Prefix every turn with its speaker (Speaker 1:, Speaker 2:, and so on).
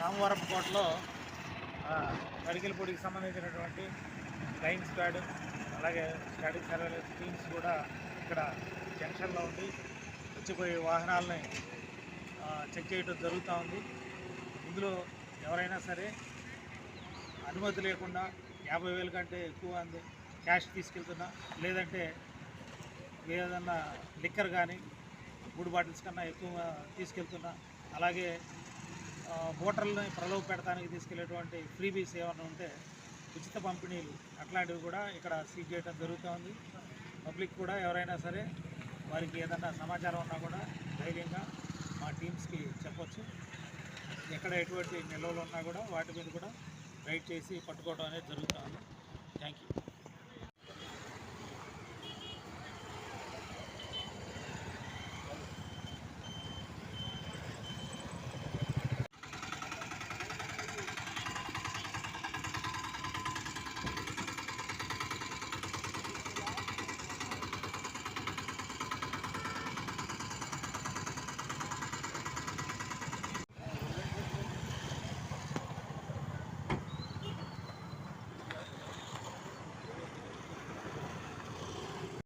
Speaker 1: రామవరపుకోటలో medical పొడికి సంబంధించినటువంటి flying squad అలాగే స్టాటిక్ సర్వేలెన్స్ టీమ్స్ కూడా ఇక్కడ జంక్షన్లో ఉండి వచ్చిపోయే వాహనాలని చెక్ చేయడం జరుగుతూ ఉంది. ఇందులో ఎవరైనా సరే అనుమతి లేకుండా యాభై వేల కంటే ఎక్కువ అంది క్యాష్ తీసుకెళ్తున్నా లేదంటే ఏదన్నా లిక్కర్ కానీ గుడ్ బాటిల్స్ కన్నా ఎక్కువ తీసుకెళ్తున్నా అలాగే ఓటర్లని ప్రలోభ పెడతానికి తీసుకెళ్ళేటువంటి ఫ్రీబీస్ ఏమైనా ఉంటే ఉచిత పంపిణీలు అట్లాంటివి కూడా ఇక్కడ సీజ్ చేయడం జరుగుతూ ఉంది. పబ్లిక్ కూడా ఎవరైనా సరే వారికి ఏదన్నా సమాచారం ఉన్నా కూడా ధైర్యంగా మా టీమ్స్కి చెప్పొచ్చు. ఎక్కడ ఎటువంటి నిల్వలు ఉన్నా కూడా వాటి మీద కూడా రైడ్ చేసి పట్టుకోవడం అనేది జరుగుతుంది